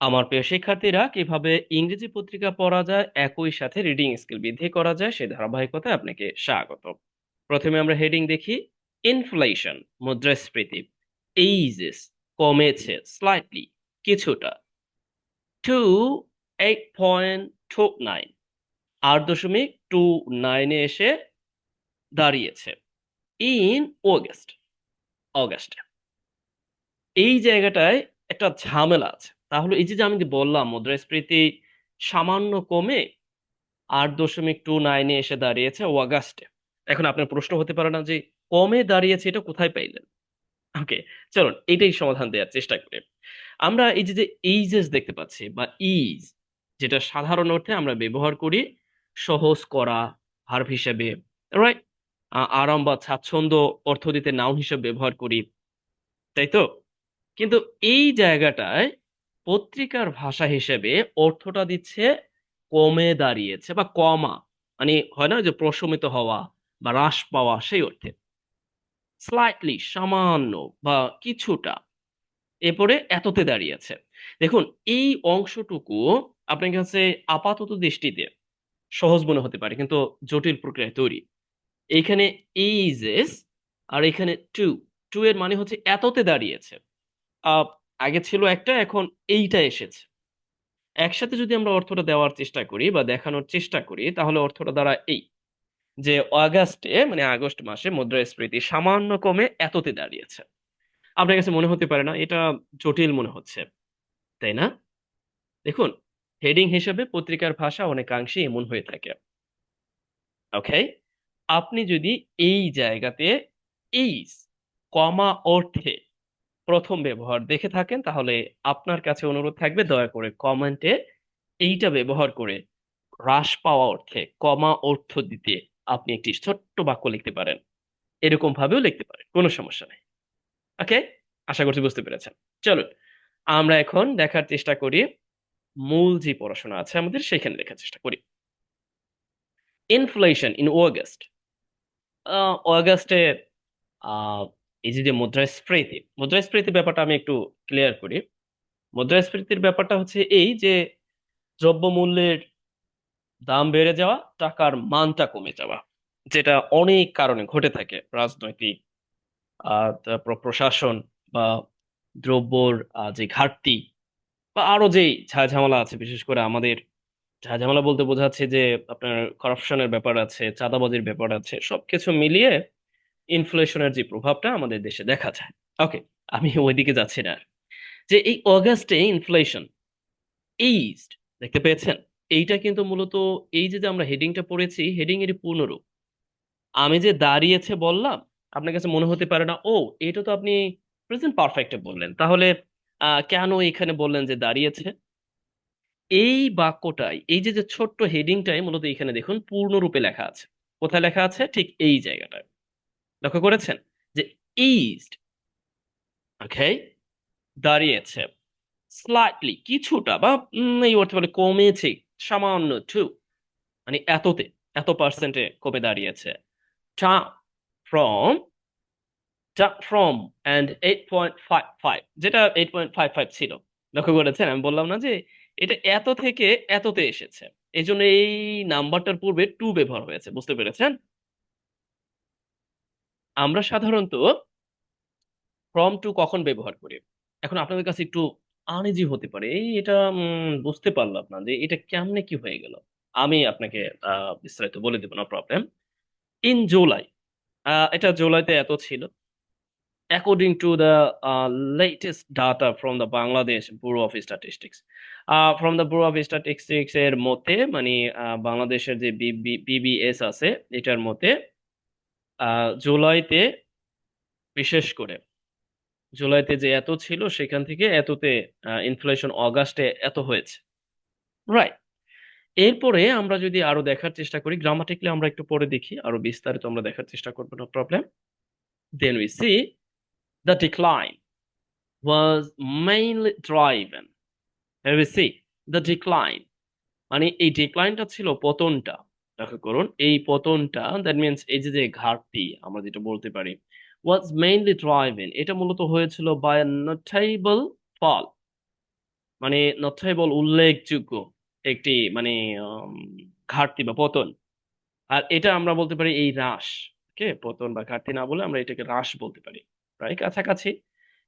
আমার প্রিয় শিক্ষার্থীরা, কীভাবে ইংরেজি পত্রিকা পড়া যায়, একই সাথে রিডিং স্কিল বৃদ্ধি করা যায় সেই ধারাবাহিকতায় আপনাকে স্বাগত। প্রথমে আমরা হেডিং দেখি ইনফ্লেশন মুদ্রাস্ফীতি এইজেস কমেছে স্লাইটলি কিছুটা। Two eight point two nine আট দশমিক টু নাইনে এসে দাঁড়িয়েছে। ইন অগস্ট অগাস্টে এই জায়গাটায় একটা ঝামেলা আছে। তাহলে এই যে আমি যে বললাম মুদ্রাস্ফীতি সামান্য কমে আট দশমিক টু নাইনে এসে দাঁড়িয়েছে অগাস্টে এখন আপনার প্রশ্ন হতে পারে না যে কমে দাঁড়িয়েছে এটা কোথায় পাইলেন? ওকে চলুন এটাই সমাধান দেওয়ার চেষ্টা করি। আমরা এই যে এইজেস দেখতে পাচ্ছি বা ইজ যেটা সাধারণ অর্থে আমরা ব্যবহার করি সহজ করা ভার্ব হিসেবে রাইট আরাম বা স্বাচ্ছন্দ্য অর্থ দিতে নাউন হিসেবে ব্যবহার করি, তাই তো? কিন্তু এই জায়গাটায় পত্রিকার ভাষা হিসেবে অর্থটা দিচ্ছে কমে দাঁড়িয়েছে বা কমা। মানে হয় না যে প্রশমিত হওয়া বা হ্রাস পাওয়া সেই অর্থে। স্লাইটলি সামান্য বা কিছুটা এরপরে এততে দাঁড়িয়েছে। দেখুন, এই অংশটুকু আপনার কাছে আপাতত দৃষ্টিতে সহজ মনে হতে পারে, কিন্তু জটিল প্রক্রিয়ায় তৈরি। এইখানে এইজেস আর এখানে টু টু এর মানে হচ্ছে এততে দাঁড়িয়েছে। আগে ছিল একটা, এখন এইটা এসেছে। একসাথে যদি আমরা অর্থটা দেওয়ার চেষ্টা করি বা দেখানোর চেষ্টা করি, তাহলে অর্থটা দ্বারা এই যে অগাস্টে মানে আগস্ট মাসে মুদ্রাস্ফীতি সামান্য কমে এততে দাঁড়িয়েছে। আপনার কাছে মনে হতে পারে না, এটা জটিল মনে হচ্ছে, তাই না? দেখুন, হেডিং হিসেবে পত্রিকার ভাষা অনেকাংশে এমন হয়ে থাকে। ওকে? আপনি যদি এই জায়গাতে, এই কমা অর্থে প্রথম ব্যবহার। দেখে থাকেন, তাহলে আপনার কাছে অনুরোধ থাকবে, দয়া করে কমেন্টে এইটা ব্যবহার করে হ্রাস পাওয়া অর্থে কমা অর্থ দিতে আপনি একটি ছোট্ট বাক্য লিখতে পারেন। এরকম ভাবেও লিখতে পারেন, কোনো সমস্যা নেই। ওকে আশা করছি বুঝতে পেরেছেন। চলুন, আমরা এখন দেখার চেষ্টা করি। মূল যে পড়াশোনা আছে আমাদের, সেখানে লেখার চেষ্টা করি। ইনফ্লেশন ইন অগস্ট অগাস্টে এই যে মুদ্রাস্ফীতি মুদ্রাস্ফীতি ব্যাপারটা আমি একটু ক্লিয়ার করি। মুদ্রাস্ফীতির ব্যাপারটা হচ্ছে এই যে, দ্রব্যমূল্যের দাম বেড়ে যাওয়া, টাকার মানটা কমে যাওয়া, যেটা অনেক কারণে ঘটে থাকে রাজনৈতিক তারপর প্রশাসন বা দ্রব্যর যে ঘাটতি বা আরও যেই ঝামেলা আছে, বিশেষ করে আমাদের ঝামেলা বলতে বোঝাচ্ছে যে, আপনার করাপশনের ব্যাপার আছে, চাঁদাবাজির ব্যাপার আছে, সবকিছু মিলিয়ে ইনফ্লেশনের যে প্রভাবটা আমাদের দেশে দেখা যায়। ওকে আমি ওইদিকে যাচ্ছি না। যে এই অগাস্টে ইনফ্লেশন এইজড দেখতে পেয়েছেন? এইটা কিন্তু মূলত এই যে আমরা হেডিংটা পড়েছি হেডিং এর পূর্ণরূপ। আমি যে দাঁড়িয়েছে বললাম, আপনার কাছে মনে হতে পারে না, ও, এটা তো আপনি প্রেজেন্ট পারফেক্টে বললেন। তাহলে কেন এখানে বললেন যে দাঁড়িয়েছে? এই বাক্যটাই, এই যে যে ছোট্ট হেডিংটাই মূলত এখানে দেখুন পূর্ণরূপে লেখা আছে। কোথায় লেখা আছে? ঠিক এই জায়গাটায়। লক্ষ্য করেছেন? যে ইস্ট ওকে দাঁড়িয়েছে স্লাইটলি কিছুটা বা এই অর্থে বলে কমেছে, সামান্য টু মানে এততে, এত পার্সেন্টে কমে দাঁড়িয়েছে। টা ফ্রম টা from and eight point five five যেটা এইট পয়েন্ট ফাইভ ফাইভ ছিল। লক্ষ্য করেছেন? আমি বললাম না যে এটা এত থেকে এততে এসেছে। এই জন্য এই নাম্বারটার পূর্বে টু ব্যবহার হয়েছে, বুঝতে পেরেছেন? আমরা সাধারণত ফ্রম টু কখন ব্যবহার করি? এখন আপনাদের কাছে একটু আনইজি হতে পারে। এই এটা বুঝতে পারলাম না যে এটা কেমনে কি হয়ে গেল। আমি আপনাকে বিস্তারিত বলে দেবো না প্রবলেম ইন জুলাই এটা জুলাইতে এত ছিল। According to latest data from the Bangladesh Bureau of Statistics uh, from the Bureau of Statistics এর মতে মানে বাংলাদেশের যে বিবিএস আছে এটার মতে জুলাইতে বিশেষ করে, জুলাইতে যে এত ছিল সেখান থেকে এততে ইনফ্লেশন অগাস্টে এত হয়েছে। রাইট এরপরে আমরা যদি আরও দেখার চেষ্টা করি গ্রামাটিক্যালি আমরা একটু পরে দেখি, আরও বিস্তারিত আমরা দেখার চেষ্টা করব না problem then we see the decline was mainly driven the decline. মানে এই ডিক্লাইনটা ছিল পতনটা। লক্ষ্য করুন, এই পতনটা দ্যাট মিনস এই যে যে ঘাটতি আমরা যেটা বলতে পারি, was mainly driven, এটা মূলত হয়েছিল বাই notable fall মানে নথেবল উল্লেখযোগ্য একটি মানে ঘাটতি বা পতন। আর এটা আমরা বলতে পারি এই হ্রাস কে পতন বা ঘাটতি না বলে আমরা এটাকে হ্রাস বলতে পারি প্রায় কাছাকাছি।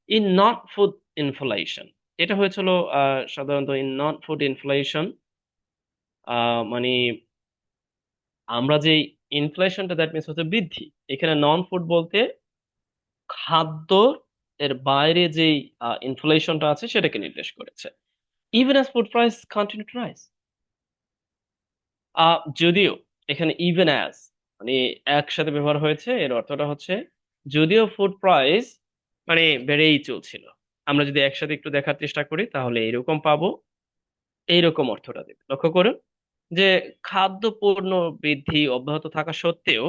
ইন নট ফুড ইনফ্লেশন এটা হয়েছিল সাধারণত ইন নট ফুড ইনফ্লেশন মানে আমরা যে ইনফ্লেশনটা দ্যাট মিনস হচ্ছে বৃদ্ধি, এখানে নন ফুড বলতে খাদ্য এর বাইরে যেই ইনফ্লেশনটা আছে সেটাকে নির্দেশ করেছে। Even as food price continue to rise যদিও এখানে ইভেন অ্যাজ মানে একসাথে ব্যবহার হয়েছে, এর অর্থটা হচ্ছে যদিও ফুড প্রাইস মানে বেড়েই চলছিল। আমরা যদি একসাথে একটু দেখার চেষ্টা করি তাহলে এরকম পাবো, এইরকম অর্থটা দেবে। লক্ষ্য করুন যে খাদ্যপণ্য বৃদ্ধি অব্যাহত থাকা সত্ত্বেও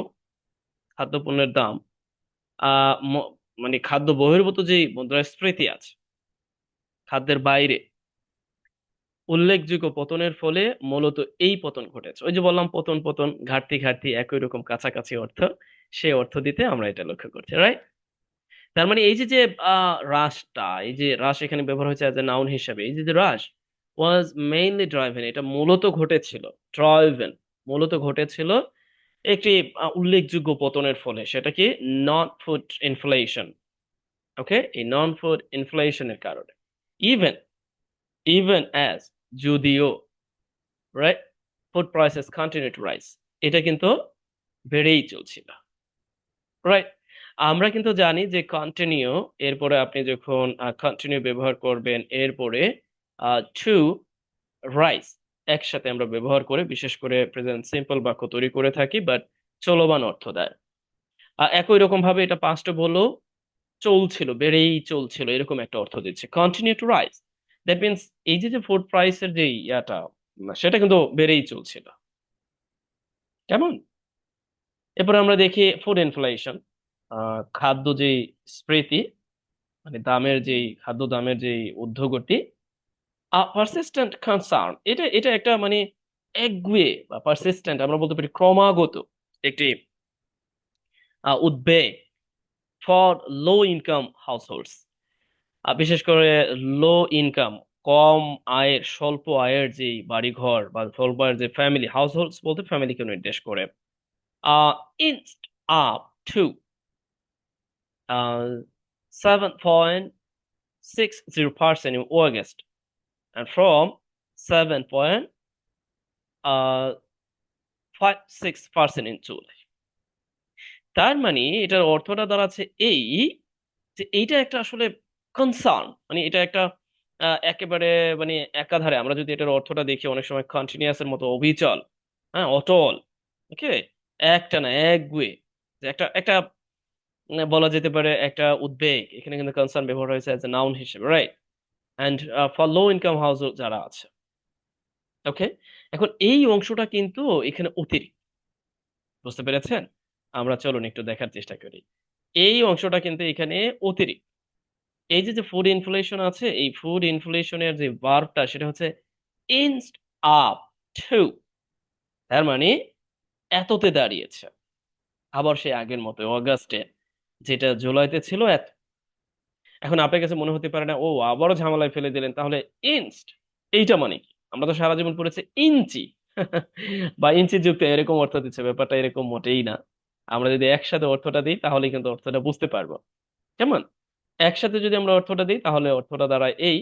খাদ্যপণ্যের দাম আহ মানে খাদ্য বহির্ভূত যে মুদ্রাস্ফীতি আছে, খাদ্যের বাইরে, উল্লেখযোগ্য পতনের ফলে মূলত এই পতন ঘটেছে। ওই যে বললাম, পতন পতন, ঘাটতি ঘাটতি, একই রকম কাছাকাছি অর্থ সেই অর্থ দিতে আমরা এটা লক্ষ্য করছি রাইট তার মানে এই যে যে হ্রাসটা, এই যে হ্রাস এখানে ব্যবহার হয়েছে নাউন হিসাবে, এই যে যে হ্রাস ওয়াজ মেইনলি ড্রাইভেন এটা মূলত ঘটেছিল ড্রাইভেন মূলত ঘটেছিল একটি উল্লেখযোগ্য পতনের ফলে, সেটা কি? নন ফুড ইনফ্লেশন ওকে এই নন ফুড ইনফ্লেশনের কারণে। ইভেন ইভেন অ্যাজ যদিও right food prices continue to rise এটা কিন্তু বেড়েই চলছিল রাইট আমরা কিন্তু জানি যে কন্টিনিউ এরপরে আপনি যখন কন্টিনিউ ব্যবহার করবেন, এরপরে টু রাইস একসাথে আমরা ব্যবহার করে, বিশেষ করে প্রেজেন্ট সিম্পল বাক্য তৈরি করে থাকি বাট চলমান অর্থ দেয়। একই রকম ভাবে এটা পাস্ট বললেও চলছিল, বেড়েই চলছিল, এরকম একটা অর্থ দিচ্ছে। Continue to rise that means এই যে যে ফুড প্রাইসের যে ইয়াটা, সেটা কিন্তু বেড়েই চলছিল। কেমন? এরপর আমরা দেখি ফুড ইনফ্লেশন খাদ্য যে স্ফীতি মানে দামের যেই, খাদ্য দামের যেই ঊর্ধ্বগতি পারসিস্টেন্ট কনসার্ন এটা এটা একটা মানে একগুয়ে বা পারসিস্টেন্ট আমরা বলতে পারি ক্রমাগত একটি উদ্বেগ ফর লো ইনকাম হাউসহোল্ডস বিশেষ করে লো ইনকাম কম আয়ের, স্বল্প আয়ের যে বাড়িঘর বা স্বল্প আয়ের যে ফ্যামিলি হাউসহোল্ডস বলতে ফ্যামিলিকে নির্দেশ করে। Inched up to seven point six zero percent in August and from 7.56% in July তার মানে এটার অর্থটা দাঁড়াচ্ছে এই, যে এইটা একটা আসলে কনসার্ন মানে এটা একটা একেবারে মানে একাধারে। আমরা যদি এটার অর্থটা দেখি, অনেক সময় কন্টিনিউয়াস এর মতো অবিচল হ্যাঁ অটল ওকে একটা না একগুয়ে একটা একটা, বলা যেতে পারে একটা উদ্বেগ। এখানে কিন্তু কনসার্ন ব্যবহার হয়েছে অ্যাজ এ নাউন হিসেবে right and for low income house যারা আছে ওকে এখন এই অংশটা কিন্তু এখানে অতিরিক্ত। বুঝতে পেরেছেন? আমরা চলুন একটু দেখার চেষ্টা করি। এই অংশটা কিন্তু এখানে অতিরিক্ত। এই যে যে ফুড ইনফ্লেশন আছে, এই ফুড ইনফ্লেশনের যে ভার্বটা সেটা হচ্ছে ইনস্ট আপ টু তার মানে এততে দাঁড়িয়েছে। আবার সেই আগের মতো, অগাস্টে, যেটা জুলাইতে ছিল, এত এখন আপনার কাছে মনে হতে পারে না, ও, আবারও ঝামেলায় ফেলে দিলেন। তাহলে ইনস্ট, এইটা মানে কি? আমরা তো সারা জীবন পড়েছি ইঞ্চি। বা ইঞ্চি যুক্ত এরকম অর্থ দিচ্ছে, ব্যাপারটা এরকম মোটেই না। আমরা যদি একসাথে অর্থটা দিই তাহলে কিন্তু অর্থটা বুঝতে পারব। কেমন? একসাথে যদি আমরা অর্থটা দিই, তাহলে অর্থটা দাঁড়ায় এই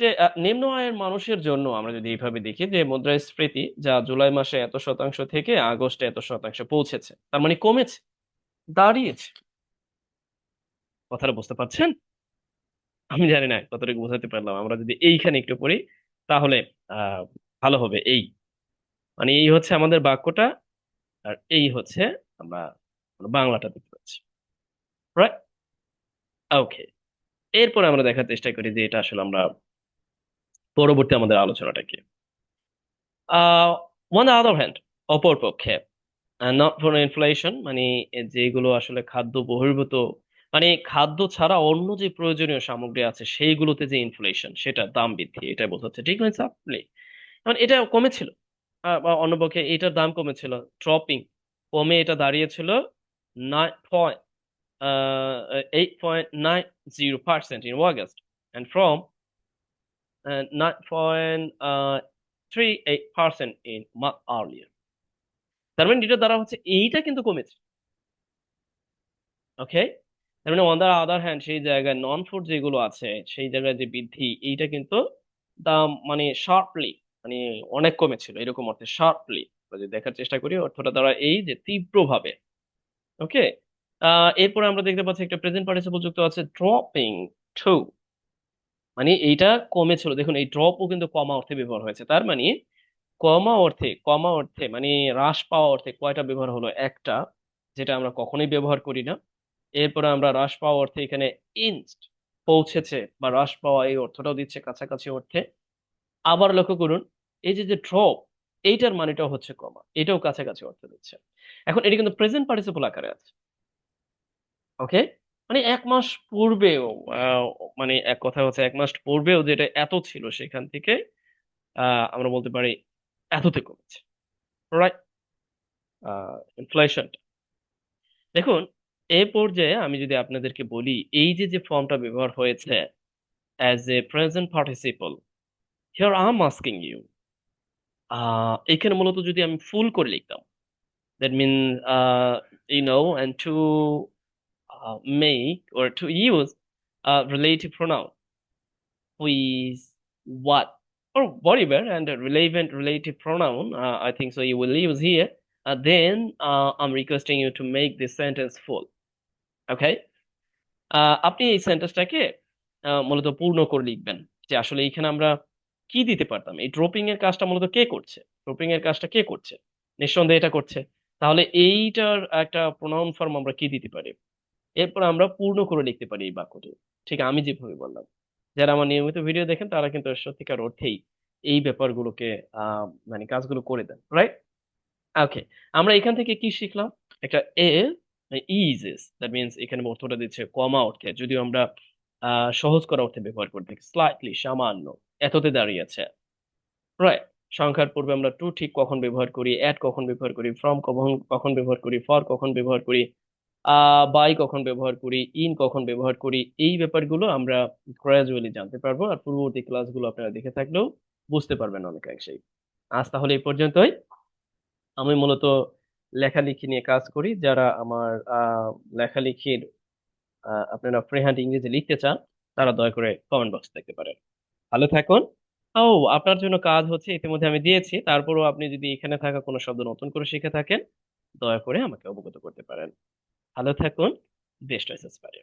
যে নিম্ন আয়ের মানুষের জন্য আমরা যদি এইভাবে দেখি যে, মুদ্রাস্ফীতি যা জুলাই মাসে এত শতাংশ থেকে আগস্টে এত শতাংশ পৌঁছেছে, তার মানে কমেছে, দাঁড়িয়েছে। কথাটা বুঝতে পারছেন? আমি জানি না কতটুকু বোঝাতে পারলাম। আমরা যদি এইখানে একটু পড়ি, তাহলে ভালো হবে এই। মানে এই হচ্ছে আমাদের বাক্যটা, আর এই হচ্ছে আমরা বাংলাটা দেখতে পাচ্ছি। ওকে এরপর আমরা দেখার চেষ্টা করি যে এটা আসলে আমরা পরবর্তী আমাদের আলোচনাটা কি। ওয়ান দ্য আদার হ্যান্ড অপর পক্ষে নট ফর ইনফ্লেশন মানে যেগুলো আসলে খাদ্য বহির্ভূত মানে খাদ্য ছাড়া অন্য যে প্রয়োজনীয় সামগ্রী আছে সেইগুলোতে যে ইনফ্লেশন সেটা দাম বৃদ্ধি এটা বোঝাচ্ছে ঠিক হয়েছে আপনি? মানে এটা কমেছিল। আহ, বা অন্য পক্ষে এটার দাম কমেছিল। ড্রপিং কমে এটা দাঁড়িয়েছিল nine point eight point nine zero percent in August and from and 9.38% in month earlier তার মানে এটার দ্বারা হচ্ছে এইটা কিন্তু কমেছে। ওকে মানে অন দ্য আদার হ্যান্ড সেই জায়গায় নন ফুড যেগুলো আছে, সেই জায়গায় যে বৃদ্ধি, এইটা কিন্তু দাম মানে শার্পলি মানে অনেক কমেছিল, এরকম অর্থে শার্পলি যদি দেখার চেষ্টা করি, অর্থটা দ্বারা এই যে তীব্রভাবে। ওকে এরপরে আমরা দেখতে পাচ্ছি একটা প্রেজেন্ট পার্টিসিপল যুক্ত আছে ড্রপিং টু মানে এইটা কমেছিল। দেখুন, এই ড্রপও কিন্তু কমা অর্থে ব্যবহার হয়েছে। তার মানে কমা অর্থে কমা অর্থে মানে হ্রাস পাওয়া অর্থে কয়টা ব্যবহার হলো? একটা, যেটা আমরা কখনোই ব্যবহার করি না। এরপরে আমরা হ্রাস পাওয়া অর্থে এখানে ইনস্ট পৌঁছেছে, বা হ্রাস পাওয়া এই অর্থটাও দিচ্ছে কাছাকাছি অর্থে। আবার লক্ষ্য করুন, এই যে যে ড্রপ এইটার মানেটাও হচ্ছে কমা এটাও কাছাকাছি অর্থ দিচ্ছে। এখন এটা কিন্তু প্রেজেন্ট পার্টিসিপল আকারে আছে। ওকে মানে এক মাস পূর্বেও মানে এক কথা হচ্ছে এক মাস পূর্বেও যেটা এত ছিল সেখান থেকে আমরা বলতে পারি এততে কমেছে। রাইট ইনফ্লেশন দেখুন এ পর্যায়ে আমি যদি আপনাদেরকে বলি, এই যে যে ফর্মটা ব্যবহার হয়েছে as a present participle here I asking you এখানে মূলত যদি আমি ফুল করে লিখতাম that mean you know and to make or to use relative pronoun which what or body bear and relevant relative pronoun I think so you will use here then I am requesting you to make this sentence full ah, আপনি এই সেন্টেন্সটাকে মূলত পূর্ণ করে লিখবেন যে আসলে এখানে আমরা কি দিতে পারতাম? এই ড্রপিং এর কাজটা মূলত কে করছে? ড্রপিং এর কাজটা কে করছে? নিঃসন্দেহে এটা করছে। তাহলে এইটার একটা প্রোনাউন ফর্ম আমরা কি দিতে পারি? এরপর আমরা পূর্ণ করে লিখতে পারি এই বাক্যটি। ঠিক আমি যেভাবে বললাম। যারা আমার নিয়মিত ভিডিও দেখেন তারা কিন্তু সত্যিকার অর্থেই এই ব্যাপারগুলোকে মানে কাজগুলো করে দেন রাইট ওকে আমরা এখান থেকে কি শিখলাম? একটা এ ইজেস দ্যাট মিনস এখানে অর্থটা দিচ্ছে কমা অর্থে যদিও আমরা সহজ করা অর্থে ব্যবহার করে থাকি স্লাইটলি সামান্য, এততে দাঁড়িয়েছে রাইট সংখ্যার পূর্বে আমরা টু ঠিক কখন ব্যবহার করি অ্যাট কখন ব্যবহার করি ফ্রম কখন কখন ব্যবহার করি ফর কখন ব্যবহার করি বাই কখন ব্যবহার করি ইন কখন ব্যবহার করি, এই ব্যাপারগুলো আমরা গ্রাজুয়ালি জানতে পারব, আর পূর্ববর্তী ক্লাসগুলো আপনারা দেখে থাকলেও বুঝতে পারবেন অনেকাংশেই। আজ তাহলে এই পর্যন্তই। আমি মূলত লেখালেখি নিয়ে কাজ করি। যারা আমার লেখালেখির আপনারা ফ্রি হ্যান্ড ইংরেজি লিখতে চান, তারা দয়া করে কমেন্ট বক্স দেখতে পারেন। ভালো থাকুন। ও, আপনার জন্য কাজ হচ্ছে ইতিমধ্যে আমি দিয়েছি। তারপরও আপনি যদি এখানে থাকা কোনো শব্দ নতুন করে শিখে থাকেন, দয়া করে আমাকে অবগত করতে পারেন। ভালো থাকুন। বেস্ট ওয়েসেস পারে